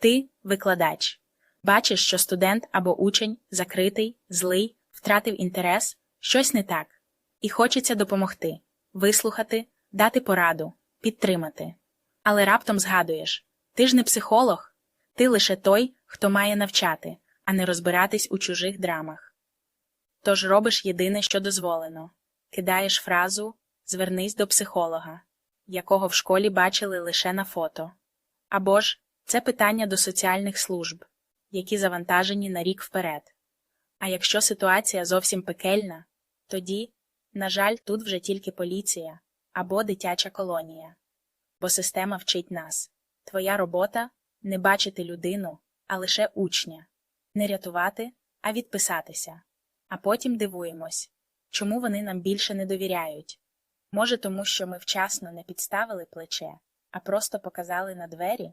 Ти викладач. Бачиш, що студент або учень закритий, злий, втратив інтерес, щось не так. І хочеться допомогти, вислухати, дати пораду, підтримати. Але раптом згадуєш ти ж не психолог, ти лише той, хто має навчати, а не розбиратись у чужих драмах. Тож робиш єдине, що дозволено кидаєш фразу Звернись до психолога, якого в школі бачили лише на фото. Або ж це питання до соціальних служб, які завантажені на рік вперед. А якщо ситуація зовсім пекельна, тоді, на жаль, тут вже тільки поліція або дитяча колонія. Бо система вчить нас. Твоя робота не бачити людину, а лише учня, не рятувати, а відписатися. А потім дивуємось, чому вони нам більше не довіряють. Може, тому що ми вчасно не підставили плече, а просто показали на двері?